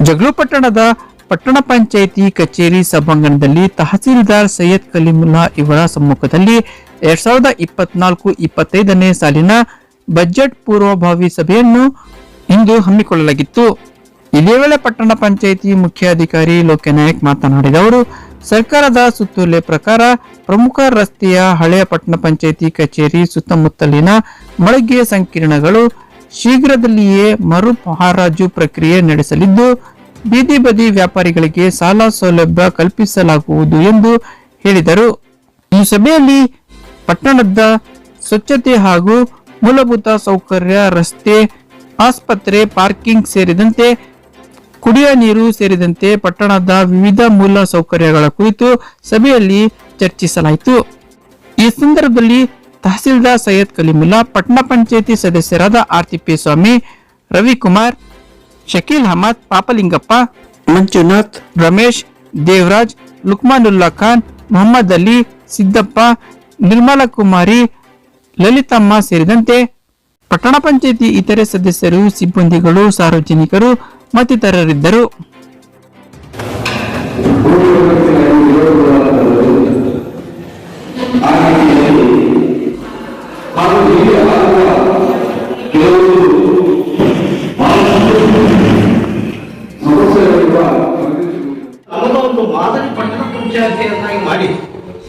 ಜಗಳೂರು ಪಟ್ಟಣದ ಪಟ್ಟಣ ಪಂಚಾಯಿತಿ ಕಚೇರಿ ಸಭಾಂಗಣದಲ್ಲಿ ತಹಸೀಲ್ದಾರ್ ಸೈಯದ್ ಕಲೀಮುಲ್ಲಾ ಇವರ ಸಮ್ಮುಖದಲ್ಲಿ ಎರಡ್ ಸಾವಿರದ ಇಪ್ಪತ್ನಾಲ್ಕು ಇಪ್ಪತ್ತೈದನೇ ಸಾಲಿನ ಬಜೆಟ್ ಪೂರ್ವಭಾವಿ ಸಭೆಯನ್ನು ಇಂದು ಹಮ್ಮಿಕೊಳ್ಳಲಾಗಿತ್ತು. ಇದೇ ವೇಳೆ ಪಟ್ಟಣ ಪಂಚಾಯಿತಿ ಮುಖ್ಯಾಧಿಕಾರಿ ಲೋಕನಾಯಕ್ ಮಾತನಾಡಿದ ಅವರು, ಸರ್ಕಾರದ ಸುತ್ತೋಲೆ ಪ್ರಕಾರ ಪ್ರಮುಖ ರಸ್ತೆಯ ಹಳೆಯ ಪಟ್ಟಣ ಪಂಚಾಯಿತಿ ಕಚೇರಿ ಸುತ್ತಮುತ್ತಲಿನ ಮಳಿಗೆ ಸಂಕೀರ್ಣಗಳು ಶೀಘ್ರದಲ್ಲಿಯೇ ಮರು ಹರಾಜು ಪ್ರಕ್ರಿಯೆ ನಡೆಸಲಿದ್ದು, ಬೀದಿ ಬದಿ ವ್ಯಾಪಾರಿಗಳಿಗೆ ಸಾಲ ಸೌಲಭ್ಯ ಕಲ್ಪಿಸಲಾಗುವುದು ಎಂದು ಹೇಳಿದರು. ಈ ಸಭೆಯಲ್ಲಿ ಪಟ್ಟಣದ ಸ್ವಚ್ಛತೆ ಹಾಗೂ ಮೂಲಭೂತ ಸೌಕರ್ಯ, ರಸ್ತೆ, ಆಸ್ಪತ್ರೆ, ಪಾರ್ಕಿಂಗ್ ಸೇರಿದಂತೆ ಕುಡಿಯ ನೀರು ಸೇರಿದಂತೆ ಪಟ್ಟಣದ ವಿವಿಧ ಮೂಲ ಸೌಕರ್ಯಗಳ ಕುರಿತು ಸಭೆಯಲ್ಲಿ ಚರ್ಚಿಸಲಾಯಿತು. ಈ ಸಂದರ್ಭದಲ್ಲಿ ತಹಸೀಲ್ದಾರ್ ಸೈಯದ್ ಕಲೀಮುಲ್ಲಾ ಪಟ್ಟಣ ಪಂಚಾಯಿತಿ ಸದಸ್ಯರಾದ ಆರ್ತಿಪಿ ಸ್ವಾಮಿ, ರವಿಕುಮಾರ್, ಶಕೀಲ್ ಅಹಮದ್, ಪಾಪಲಿಂಗಪ್ಪ, ಮಂಜುನಾಥ್, ರಮೇಶ್, ದೇವರಾಜ್, ಲುಕ್ಮಾನುಲ್ಲಾ ಖಾನ್, ಮೊಹಮ್ಮದ್ ಅಲಿ, ಸಿದ್ದಪ್ಪ, ನಿರ್ಮಲಾ ಕುಮಾರಿ, ಲಲಿತಮ್ಮ ಸೇರಿದಂತೆ ಪಟ್ಟಣ ಪಂಚಾಯಿತಿ ಇತರೆ ಸದಸ್ಯರು, ಸಿಬ್ಬಂದಿಗಳು, ಸಾರ್ವಜನಿಕರು ಮತ್ತಿತರರಿದ್ದರು. ಪಂಚಾಯತಿಯನ್ನಾಗಿ ಮಾಡಿ.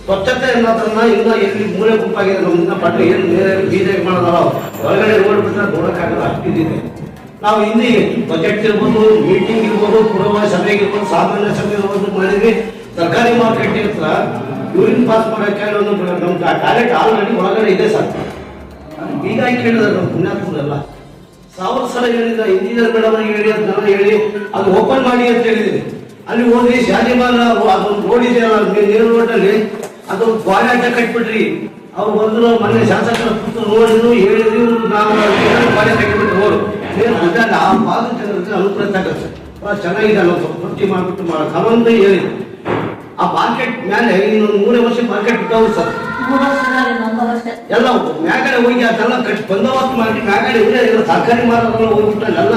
ಸ್ವಚ್ಛತೆ ಅನ್ನೋದನ್ನ ಇನ್ನ ಎಲ್ಲಿ ಮೂಲೆ ಗುಂಪಾಗಿದೆ ನಮ್ಮನ್ನ ಪಟ್ಟು ಏನು ಬೀದಿ ಮಾಡೋದಲ್ಲ ಹೊರಗಡೆ ನೋಡ್ಬಿಟ್ರೆ ನೋಡೋಕ್ಕಾಗಲ್ಲ, ಅಷ್ಟಿದೆ ನಾವು ಇಲ್ಲಿ ಬಜೆಟ್ ಇರ್ಬೋದು ಮೀಟಿಂಗ್ ಇರ್ಬೋದು ಕುಟುಂಬ ಸಭೆಗೆ ಇರ್ಬೋದು ಸಾಮಾನ್ಯ ಸಭೆ ಇರ್ಬೋದು ಮಾಡಿದ್ವಿ ಸರ್ಕಾರಿ ಮಾರ್ಕೆಟ್ ಹತ್ರ ಯೂರಿನ್ ಪಾಸ್ ಮಾಡೋಕ್ಕೆ ನಮ್ಮ ಟಾಯ್ಲೆಟ್ ಆಲ್ರೆಡಿ ಒಳಗಡೆ ಇದೆ ಸರ್. ಹೀಗಾಗಿ ಕೇಳಿದ್ರೆ ನಮ್ಮ ಪುಣ್ಯಾತ್ಮರೆಲ್ಲ? ಸಾವಿರ ಸಲ ಹೇಳಿದ ಇಂಜಿನಿಯರ್ ಮೇಡಮ್ ಹೇಳಿ ಅಂತ ಹೇಳಿ, ಅದು ಓಪನ್ ಮಾಡಿ ಅಂತ ಹೇಳಿದ್ದೀನಿ. ಅಲ್ಲಿ ಹೋಗಿ ಶಾಲಿಮಾಲ ಅದೊಂದು ರೋಡ್ ಇದೆಯಲ್ಲ ನೀರು ರೋಡಲ್ಲಿ ಅದೊಂದು ಕ್ವಾಲಾಟ ಕಟ್ಬಿಟ್ರಿ ಅವ್ರು ಬಂದ್ರು, ಮೊನ್ನೆ ಶಾಸಕರ ಪುತ್ರ ನೋಡಿದ್ರು, ಹೇಳಿದ್ರು, ನಾವು ಕ್ವಾಲೆ ಕಟ್ಬಿಟ್ಟು ಅವರು ಆ ಭಾಗ ಜನರಿಗೆ ಅನುಕೂಲ ಭಾಳ ಚೆನ್ನಾಗಿದೆ ಅಲ್ಲ ಸ್ವಲ್ಪ ವೃತ್ತಿ ಮಾಡಿಬಿಟ್ಟು ಮಾಡೋ ಸಂಬಂಧ ಹೇಳಿದ್ರು ಆ ಮಾರ್ಕೆಟ್ ಮೇಲೆ ಇನ್ನೊಂದು ಮೂರೇ ವರ್ಷ ಮಾರ್ಕೆಟ್ ಬಿಟ್ಟವ್ರು ಸರ್. ಎಲ್ಲ ಮ್ಯಾಗಡೆ ಹೋಗಿ ಅದೆಲ್ಲ ಕಟ್ ಬಂದೋಬಸ್ತ್ ಮಾಡಿ ಮ್ಯಾಗಡೆ ಇವರೇ ಎಲ್ಲ ತರಕಾರಿ ಮಾರೋದೆಲ್ಲ ಹೋಗ್ಬಿಟ್ಟು ಎಲ್ಲ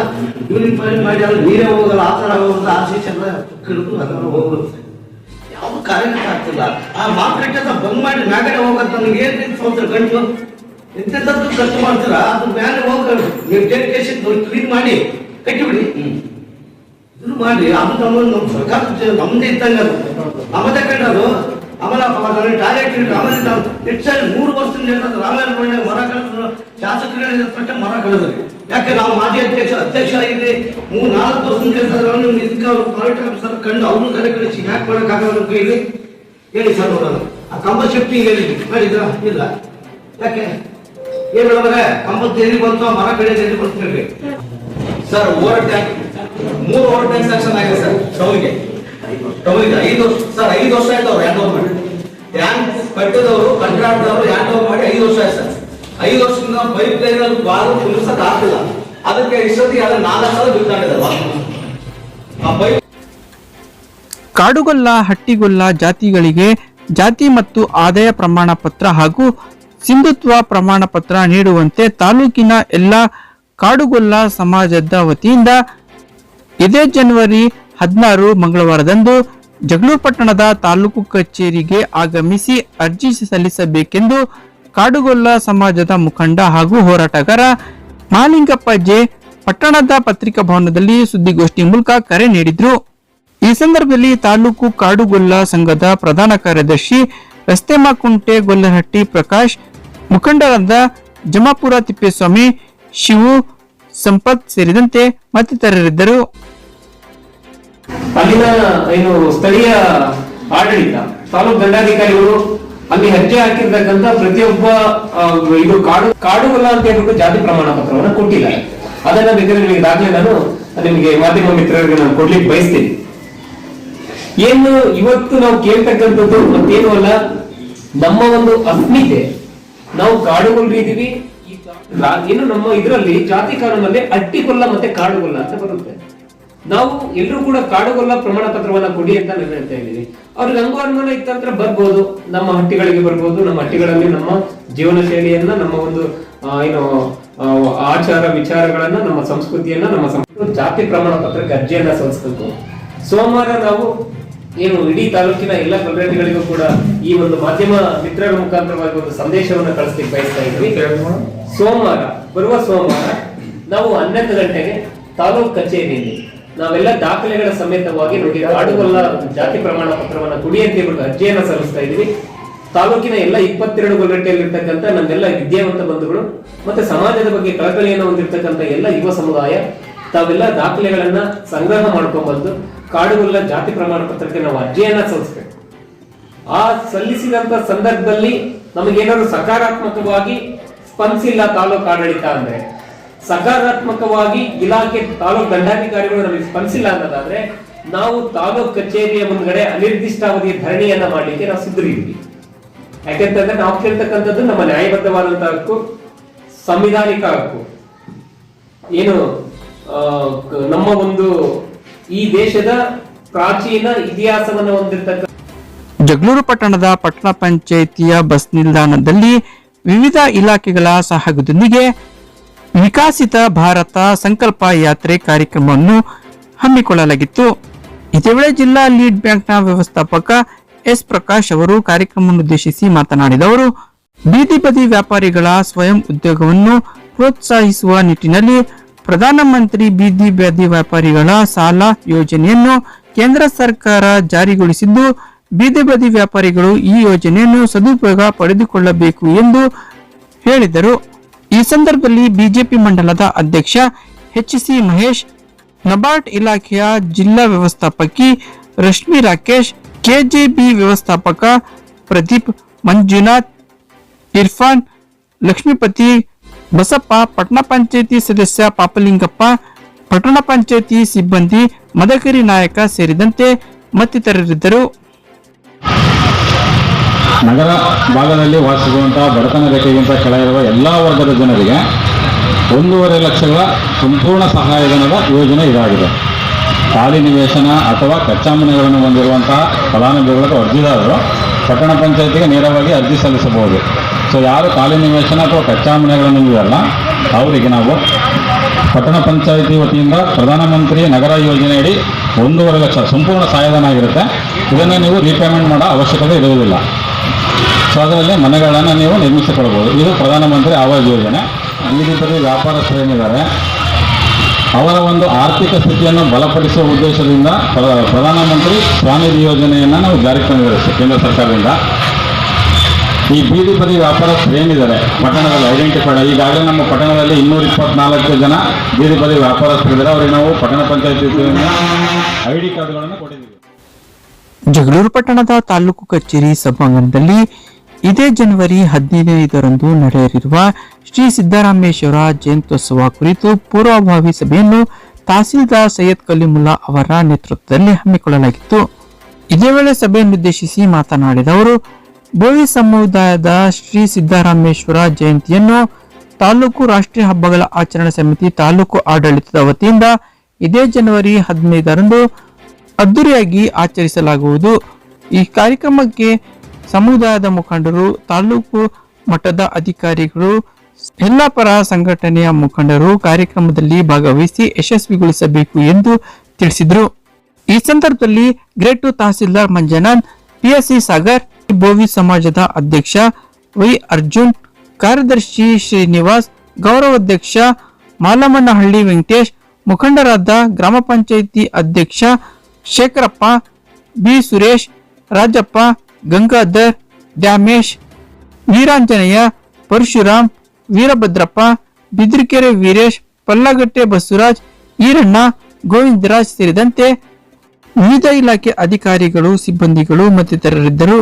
ಯೂನಿಫಾರ್ಮ್ ಮಾಡಿ, ಅಲ್ಲಿ ನೀರೇ ಹೋಗಲ್ಲ, ಆ ಥರ ಹೋಗೋದು ಆಶೀಸ್ ಎಲ್ಲ ಕಿಡಿದು ಅದನ್ನು ಹೋಗುತ್ತೆ ಯಾವ ಕಾರ್ಯಕ್ಕೆ ಆಗ್ತಿಲ್ಲ. ಆ ಮಾರ್ಕೆಟ್ ಅಂತ ಬಂದ್ ಮಾಡಿ ಮ್ಯಾಗಡೆ ಹೋಗೋದು ನನಗೆ ಏನ್ ತೊಂದ್ರೆ ಗಂಟು ಎಂತೆಂಥದ್ದು ಖರ್ಚು ಮಾಡ್ತೀರಾ? ಅದು ಮೇಲೆ ಹೋಗಿ ನೀವು ಡೆಡಿಕೇಶನ್ ಕ್ಲೀನ್ ಮಾಡಿ ಕಟ್ಟಿಬಿಡಿ. ಇದನ್ನು ಮಾಡಿ ಅದು ನಮ್ಮ ನಮ್ಮ ಸರ್ಕಾರ ನಮ್ದೇ ಇದ್ದಂಗೆ ಅದು. ನಮ್ಮದೇ ಕಂಡದು ಆಮೇಲೆ ಟಾಯ್ಲೆಟ್ ಆಮೇಲೆ ಹೆಚ್ಚಾಗಿ ಮೂರು ವರ್ಷದಿಂದ ರಾಮಾಯಣ ಮರ ಕಳೆದ್ರು. ಶಾಸಕರು ಹೇಳಿದ ಮರ ಕಳೆದ್ರಿ. ಯಾಕೆ? ನಾವು ಮಾಜಿ ಅಧ್ಯಕ್ಷ ಅಧ್ಯಕ್ಷ ಮೂರು ನಾಲ್ಕು ವರ್ಷದಿಂದ ಹೇಳ್ತಾರೆ ನೀವು ಇದಕ್ಕೆ ಅವರು ಪ್ರೈವೇಟ್ ಆಫೀಸರ್ ಕಂಡು ಅವ್ರನ್ನ ಕರೆ ಕಳಿಸಿ, ಯಾಕೆ ಮಾಡೋಕ್ಕಾಗಲ್ಲ ನಮ್ಮ ಕೈಲಿ ಹೇಳಿ ಸರ್ ನೋಡೋಣ ಆ ಕಂಬ ಶಿಫ್ಟಿಂಗ್ ಹೇಳಿ. ಮಾಡಿದ್ರ? ಇಲ್ಲ. ಯಾಕೆ? ಏನ್ ಹೇಳಿದ್ರೆ ಕಂಬದ್ದು ಎಲ್ಲಿ ಬಂತು? ಆ ಮರ ಕಡೆಯಿಂದ ಎಲ್ಲಿ ಬಂತು ಹೇಳಿ. Sir, over tank. ಮೂರು ಓವರ್ ಟ್ಯಾಂಕ್ ಸೆಕ್ಷನ್ ಆಗಿದೆ ಸರ್ ಟೌನ್ಗೆ ಟೌನ್ಗೆ ಐದು ವರ್ಷ ಸರ್, ಐದು ವರ್ಷ ಆಯ್ತು ಅವ್ರು ಹ್ಯಾಂಡ್ ಓವರ್ ಮಾಡಿ. ಟ್ಯಾಂಕ್ ಕಟ್ಟಿದವರು, ಕಂಟ್ರಾಕ್ಟದವರು ಹ್ಯಾಂಡ್ ಓವರ್ ಮಾಡಿ ಐದು ವರ್ಷ ಆಯ್ತು ಸರ್. ಐದು ವರ್ಷದಿಂದ ಪೈಪ್ ಲೈನ್ ಬಾರು ಕುಲಿಸಕ್ ಆಗ್ತಿಲ್ಲ. ಅದಕ್ಕೆ ಇಷ್ಟೊತ್ತಿಗೆ ಅದ್ರ ನಾಲ್ಕು ಸಲ ಕಾಡುಗೊಲ್ಲ, ಹಟ್ಟಿಗೊಲ್ಲ ಜಾತಿಗಳಿಗೆ ಜಾತಿ ಮತ್ತು ಆದಾಯ ಪ್ರಮಾಣ ಪತ್ರ ಹಾಗೂ ಸಿಂಧುತ್ವ ಪ್ರಮಾಣ ಪತ್ರ ನೀಡುವಂತೆ ತಾಲೂಕಿನ ಎಲ್ಲ ಕಾಡುಗೊಲ್ಲ ಸಮಾಜದ ವತಿಯಿಂದ ಇದೇ ಜನವರಿ ಹದಿನಾರು ಮಂಗಳವಾರದಂದು ಜಗಳೂರು ಪಟ್ಟಣದ ತಾಲೂಕು ಕಚೇರಿಗೆ ಆಗಮಿಸಿ ಅರ್ಜಿ ಸಲ್ಲಿಸಬೇಕೆಂದು ಕಾಡುಗೊಲ್ಲ ಸಮಾಜದ ಮುಖಂಡ ಹಾಗೂ ಹೋರಾಟಗಾರ ಮಹಾಲಿಂಗಪ್ಪ ಜೆ ಪಟ್ಟಣದ ಪತ್ರಿಕಾ ಭವನದಲ್ಲಿ ಸುದ್ದಿಗೋಷ್ಠಿ ಮೂಲಕ ಕರೆ ನೀಡಿದ್ರು. ಈ ಸಂದರ್ಭದಲ್ಲಿ ತಾಲೂಕು ಕಾಡುಗೊಲ್ಲ ಸಂಘದ ಪ್ರಧಾನ ಕಾರ್ಯದರ್ಶಿ ರಸ್ತೆಮಾಕುಂಟೆ ಗೊಲ್ಲಹಟ್ಟಿ ಪ್ರಕಾಶ್, ಮುಖಂಡರಾದ ಜಮಾಪುರ ತಿಪ್ಪೇಸ್ವಾಮಿ, ಶಿವು ಸಂಪತ್ ಸೇರಿದಂತೆ ಮತ್ತಿತರರಿದ್ದರು. ಅಲ್ಲಿನ ಏನು ಸ್ಥಳೀಯ ಆಡಳಿತ, ತಾಲೂಕು ದಂಡಾಧಿಕಾರಿಗಳು ಅಲ್ಲಿ ಹೆಜ್ಜೆ ಹಾಕಿರ್ತಕ್ಕಂತ ಪ್ರತಿಯೊಬ್ಬ ಇದು ಕಾಡು, ಕಾಡುಗೊಲ್ಲ ಅಂತ ಹೇಳ್ಬಿಟ್ಟು ಜಾತಿ ಪ್ರಮಾಣ ಪತ್ರವನ್ನ ಕೊಟ್ಟಿಲ್ಲ. ಅದನ್ನ ಬೇಕಾದ್ರೆ ನಿಮಗೆ ದಾಖಲೆ ನಾನು ನಿಮಗೆ ಮಾಧ್ಯಮ ಮಿತ್ರರಿಗೆ ನಾನು ಕೊಡ್ಲಿಕ್ಕೆ ಬಯಸ್ತೀನಿ. ಏನು ಇವತ್ತು ನಾವು ಕೇಳ್ತಕ್ಕಂಥದ್ದು ಮತ್ತೇನು ಅಲ್ಲ. ನಮ್ಮ ಒಂದು ಅಸ್ಮಿತೆ. ನಾವು ಕಾಡುಗೊಲ್ಲ ಇದೀವಿ ಏನು ನಮ್ಮ ಇದರಲ್ಲಿ ಜಾತಿ ಕಾನೂನಲ್ಲಿ ಅಟ್ಟಿಗೊಲ್ಲ ಮತ್ತೆ ಕಾಡುಗೊಲ್ಲ ಅಂತ ಬರುತ್ತೆ. ನಾವು ಎಲ್ಲರೂ ಕೂಡ ಕಾಡುಗೊಲ್ಲ ಪ್ರಮಾಣ ಪತ್ರವನ್ನ ಕೊಡಿ ಅಂತ ನಾನು ಹೇಳ್ತಾ ಇದ್ದೀನಿ. ಅವ್ರಿಗೆ ಹಂಗು ಅನುಮಾನ ಇತ್ತಂದ್ರೆ ಬರ್ಬೋದು. ನಮ್ಮ ಹಟ್ಟಿಗಳಿಗೆ ಬರ್ಬೋದು. ನಮ್ಮ ಹಟ್ಟಿಗಳಲ್ಲಿ ನಮ್ಮ ಜೀವನ ಶೈಲಿಯನ್ನ, ನಮ್ಮ ಒಂದು ಏನು ಆಚಾರ ವಿಚಾರಗಳನ್ನ, ನಮ್ಮ ಸಂಸ್ಕೃತಿಯನ್ನ, ನಮ್ಮ ಸಂಸ್ಕೃತಿ, ಜಾತಿ ಪ್ರಮಾಣ ಪತ್ರಕ್ಕೆ ಅರ್ಜಿಯನ್ನ ಸಲ್ಲಿಸಬೇಕು. ಸೋಮವಾರ ನಾವು ಏನು ಇಡೀ ತಾಲೂಕಿನ ಎಲ್ಲ ಕಲ್ಯಾಣಿಗಳಿಗೂ ಕೂಡ ಈ ಒಂದು ಮಾಧ್ಯಮ ಮಿತ್ರರ ಮುಖಾಂತರವಾಗಿ ಒಂದು ಸಂದೇಶವನ್ನು ಕಳಿಸ್ಲಿಕ್ಕೆ ಬಯಸ್ತಾ ಇದ್ವಿ ಸೋಮವಾರ, ಬರುವ ಸೋಮವಾರ ನಾವು ಹನ್ನೊಂದು ಗಂಟೆಗೆ ತಾಲೂಕ್ ಕಚೇರಿಯಲ್ಲಿ ನಾವೆಲ್ಲ ದಾಖಲೆಗಳ ಸಮೇತವಾಗಿ ನಮಗೆ ಕಾಡುಗೊಲ್ಲ ಜಾತಿ ಪ್ರಮಾಣ ಪತ್ರವನ್ನ ಕೊಡಿ ಅಂತ ಅರ್ಜಿಯನ್ನ ಸಲ್ಲಿಸ್ತಾ ಇದೀವಿ ತಾಲೂಕಿನ ಎಲ್ಲ ಇಪ್ಪತ್ತೆರಡು ಗೊಲ್ಲಟ್ಟಿಯಲ್ಲಿರ್ತಕ್ಕಂಥ ನಮ್ಮೆಲ್ಲ ವಿದ್ಯಾವಂತ ಬಂಧುಗಳು ಮತ್ತೆ ಸಮಾಜದ ಬಗ್ಗೆ ಕಳಕಳಿಯನ್ನು ಹೊಂದಿರತಕ್ಕಂಥ ಎಲ್ಲ ಯುವ ಸಮುದಾಯ, ತಾವೆಲ್ಲ ದಾಖಲೆಗಳನ್ನ ಸಂಗ್ರಹ ಮಾಡ್ಕೊಂಡ್ಬಂದು ಕಾಡುಗೊಲ್ಲ ಜಾತಿ ಪ್ರಮಾಣ ಪತ್ರಕ್ಕೆ ನಾವು ಅರ್ಜಿಯನ್ನ ಸಲ್ಲಿಸ್ಬೇಕು. ಆ ಸಲ್ಲಿಸಿದಂತ ಸಂದರ್ಭದಲ್ಲಿ ನಮಗೇನಾದ್ರು ಸಕಾರಾತ್ಮಕವಾಗಿ ಸ್ಪಂದಿಸಿಲ್ಲ ತಾಲೂಕು ಆಡಳಿತ ಅಂದ್ರೆ ಸಕಾರಾತ್ಮಕವಾಗಿ ಇಲಾಖೆ ತಾಲೂಕು ದಂಡಾಧಿಕಾರಿಗಳು ನಮಗೆ ಸ್ಪಂದಿಸಿಲ್ಲ ಅನ್ನೋದಾದ್ರೆ, ನಾವು ತಾಲೂಕ್ ಕಚೇರಿಯ ಮುಂದ್ಗಡೆ ಅನಿರ್ದಿಷ್ಟಾವಧಿಯ ಧರಣಿಯನ್ನ ಮಾಡಲಿಕ್ಕೆ ನಾವು ಸಿದ್ಧರಿದ್ವಿ ಯಾಕೆಂತಂದ್ರೆ ನಾವು ಕೇಳ್ತಕ್ಕಂಥದ್ದು ನಮ್ಮ ನ್ಯಾಯಬದ್ಧವಾದಂತಹ ಹಕ್ಕು, ಸಂವಿಧಾನಿಕ ಹಕ್ಕು. ಏನು ನಮ್ಮ ಒಂದು ಈ ದೇಶದ ಪ್ರಾಚೀನ ಇತಿಹಾಸವನ್ನು ಹೊಂದಿರತಕ್ಕ ಜಗಳೂರು ಪಟ್ಟಣದ ಪಟ್ಟಣ ಪಂಚಾಯಿತಿಯ ಬಸ್ ನಿಲ್ದಾಣದಲ್ಲಿ ವಿವಿಧ ಇಲಾಖೆಗಳ ಸಹಯೋಗದೊಂದಿಗೆ ವಿಕಸಿತ ಭಾರತ ಸಂಕಲ್ಪ ಯಾತ್ರೆ ಕಾರ್ಯಕ್ರಮವನ್ನು ಹಮ್ಮಿಕೊಳ್ಳಲಾಗಿತ್ತು. ಇದೇ ವೇಳೆ ಜಿಲ್ಲಾ ಲೀಡ್ ಬ್ಯಾಂಕ್ನ ವ್ಯವಸ್ಥಾಪಕ ಎಸ್ ಪ್ರಕಾಶ್ ಅವರು ಕಾರ್ಯಕ್ರಮವನ್ನು ಉದ್ದೇಶಿಸಿ ಮಾತನಾಡಿದವರು, ಬೀದಿ ಬದಿ ವ್ಯಾಪಾರಿಗಳ ಸ್ವಯಂ ಉದ್ಯೋಗವನ್ನು ಪ್ರೋತ್ಸಾಹಿಸುವ ನಿಟ್ಟಿನಲ್ಲಿ ಪ್ರಧಾನಮಂತ್ರಿ ಬೀದಿ ಬದಿ ವ್ಯಾಪಾರಿಗಳ ಸಾಲ ಯೋಜನೆಯನ್ನು ಕೇಂದ್ರ ಸರ್ಕಾರ ಜಾರಿಗೊಳಿಸಿದ್ದು, ಬೀದಿ ಬದಿ ವ್ಯಾಪಾರಿಗಳು ಈ ಯೋಜನೆಯನ್ನು ಸದುಪಯೋಗ ಪಡೆದುಕೊಳ್ಳಬೇಕು ಎಂದು ಹೇಳಿದರು. ಈ ಸಂದರ್ಭದಲ್ಲಿ ಬಿಜೆಪಿ ಮಂಡಲದ ಅಧ್ಯಕ್ಷ ಎಚ್ ಸಿ ಮಹೇಶ್, ನಬಾರ್ಡ್ ಇಲಾಖೆಯ ಜಿಲ್ಲಾ ವ್ಯವಸ್ಥಾಪಕಿ ರಶ್ಮಿ ರಾಕೇಶ್, ಕೆಜೆಬಿ ವ್ಯವಸ್ಥಾಪಕ ಪ್ರದೀಪ್ ಮಂಜುನಾಥ್, ಇರ್ಫಾನ್ ಲಕ್ಷ್ಮೀಪತಿ, ಬಸಪ್ಪ ಪಟ್ಟಣ ಪಂಚಾಯತಿ ಸದಸ್ಯ ಪಾಪಲಿಂಗಪ್ಪ, ಪಟ್ಟಣ ಪಂಚಾಯತಿ ಸಿಬ್ಬಂದಿ, ಮದಕರಿ ನಾಯಕ ಸೇರಿದಂತೆ ಮತ್ತಿತರರಿದ್ದರು. ನಗರ ಭಾಗದಲ್ಲಿ ವಾಸಿಸುವಂತಹ ಬಡತನ ರೇಖೆಗಿಂತ ಕೆಳಗಿರುವ ಎಲ್ಲ ವರ್ಗದ ಜನರಿಗೆ ಒಂದೂವರೆ ಲಕ್ಷಗಳ ಸಂಪೂರ್ಣ ಸಹಾಯಧನದ ಯೋಜನೆ ಇದಾಗಿದೆ. ಖಾಲಿ ನಿವೇಶನ ಅಥವಾ ಕಚ್ಚಾ ಮನೆಗಳನ್ನು ಹೊಂದಿರುವಂತಹ ಫಲಾನುಭವಿಗಳ ಅರ್ಜಿದಾರರು ಪಟ್ಟಣ ಪಂಚಾಯತಿಗೆ ನೇರವಾಗಿ ಅರ್ಜಿ ಸಲ್ಲಿಸಬಹುದು. ಸೊ, ಯಾರು ಖಾಲಿ ನಿವೇಶನ ಅಥವಾ ಕಚ್ಚಾ ಮನೆಗಳನ್ನು ಹೊಂದಿರಲ್ಲ ಅವರಿಗೆ ನಾವು ಪಟ್ಟಣ ಪಂಚಾಯಿತಿ ವತಿಯಿಂದ ಪ್ರಧಾನಮಂತ್ರಿ ನಗರ ಯೋಜನೆಯಡಿ ಒಂದೂವರೆ ಲಕ್ಷ ಸಂಪೂರ್ಣ ಸಹಾಯಧನ ಆಗಿರುತ್ತೆ. ಇದನ್ನು ನೀವು ರೀಪೇಮೆಂಟ್ ಮಾಡೋ ಅವಶ್ಯಕತೆ ಇರುವುದಿಲ್ಲ. ಸೊ ಅದರಲ್ಲಿ ಮನೆಗಳನ್ನು ನೀವು ನಿರ್ಮಿಸಿಕೊಳ್ಬೋದು. ಇದು ಪ್ರಧಾನಮಂತ್ರಿ ಆವಾಸ್ ಯೋಜನೆ. ಈ ರೀತಿಯಲ್ಲಿ ವ್ಯಾಪಾರಸ್ಥರೇನಿದ್ದಾರೆ ಅವರ ಒಂದು ಆರ್ಥಿಕ ಸ್ಥಿತಿಯನ್ನು ಬಲಪಡಿಸುವ ಉದ್ದೇಶದಿಂದ ಪ್ರ- ಪ್ರಧಾನಮಂತ್ರಿ ಸ್ವಾನಿಧಿ ಯೋಜನೆಯನ್ನು ನಾವು ಜಾರಿಗೆ ಕೇಂದ್ರ ಸರ್ಕಾರದಿಂದ. ಈ ಬೀದಿ ಬದಿ ವ್ಯಾಪಾರಸ್ಥರು ಏನಿದ್ದಾರೆ ಪಟ್ಟಣದಲ್ಲಿ ಐಡೆಂಟಿಫೈಡ್ ಈಗಾಗಲೇ ನಮ್ಮ ಪಟ್ಟಣದಲ್ಲಿ ಇನ್ನೂರ ಇಪ್ಪತ್ನಾಲ್ಕು ಜನ ಬೀದಿ ಬದಿ ವ್ಯಾಪಾರಸ್ಥರಿದ್ದಾರೆ ಅವರಿಗೆ ನಾವು ಪಟ್ಟಣ ಪಂಚಾಯತಿ ಐ ಡಿ ಕಾರ್ಡ್ಗಳನ್ನು ಕೊಟ್ಟಿದ್ದೀವಿ. ಜಗಳೂರು ಪಟ್ಟಣದ ತಾಲೂಕು ಕಚೇರಿ ಸಭಾಂಗಣದಲ್ಲಿ ಇದೇ ಜನವರಿ ಹದಿನೈದರಂದು ನಡೆಯಲಿರುವ ಶ್ರೀ ಸಿದ್ದರಾಮೇಶ್ವರ ಜಯಂತ್ಯೋತ್ಸವ ಕುರಿತು ಪೂರ್ವಭಾವಿ ಸಭೆಯನ್ನು ತಹಸೀಲ್ದಾರ್ ಸೈಯದ್ ಕಲಿಮುಲ್ಲಾ ಅವರ ನೇತೃತ್ವದಲ್ಲಿ ಹಮ್ಮಿಕೊಳ್ಳಲಾಗಿತ್ತು. ಇದೇ ವೇಳೆ ಸಭೆಯನ್ನುದ್ದೇಶಿಸಿ ಮಾತನಾಡಿದ ಅವರು, ಬೋವಿ ಸಮುದಾಯದ ಶ್ರೀ ಸಿದ್ದರಾಮೇಶ್ವರ ಜಯಂತಿಯನ್ನು ತಾಲೂಕು ರಾಷ್ಟ್ರೀಯ ಹಬ್ಬಗಳ ಆಚರಣಾ ಸಮಿತಿ ತಾಲೂಕು ಆಡಳಿತದ ವತಿಯಿಂದ ಇದೇ ಜನವರಿ ಹದಿನೈದರಂದು ಅದ್ದೂರಿಯಾಗಿ ಆಚರಿಸಲಾಗುವುದು. ಈ ಕಾರ್ಯಕ್ರಮಕ್ಕೆ ಸಮುದಾಯದ ಮುಖಂಡರು, ತಾಲೂಕು ಮಟ್ಟದ ಅಧಿಕಾರಿಗಳು, ಎಲ್ಲ ಪರ ಸಂಘಟನೆಯ ಮುಖಂಡರು ಕಾರ್ಯಕ್ರಮದಲ್ಲಿ ಭಾಗವಹಿಸಿ ಯಶಸ್ವಿಗೊಳಿಸಬೇಕು ಎಂದು ತಿಳಿಸಿದರು. ಈ ಸಂದರ್ಭದಲ್ಲಿ grade two tahsildar Manjunath PSI Sagar, Bovi ಸಮಾಜದ ಅಧ್ಯಕ್ಷ ವೈ ಅರ್ಜುನ್, ಕಾರ್ಯದರ್ಶಿ ಶ್ರೀನಿವಾಸ್ ಗೌರವಾಧ್ಯಕ್ಷ ಮಾಲಮಣ್ಣಹಳ್ಳಿ ವೆಂಕಟೇಶ್, ಮುಖಂಡರಾದ ಗ್ರಾಮ ಪಂಚಾಯಿತಿ ಅಧ್ಯಕ್ಷ ಶೇಖರಪ್ಪ, ಬಿ ಸುರೇಶ್, ರಾಜಪ್ಪ ಗಂಗಾಧರ್, ದ್ಯಾಮೇಶ್, ವೀರಾಂಜನೇಯ, ಪರಶುರಾಮ್, ವೀರಭದ್ರಪ್ಪ, ಬಿದ್ರಿಕೆರೆ ವೀರೇಶ್, ಪಲ್ಲಗಟ್ಟೆ ಬಸವರಾಜ್, ಈರಣ್ಣ, ಗೋವಿಂದರಾಜ್ ಸೇರಿದಂತೆ ವಿವಿಧ ಇಲಾಖೆ ಅಧಿಕಾರಿಗಳು, ಸಿಬ್ಬಂದಿಗಳು ಮತ್ತಿತರರಿದ್ದರು.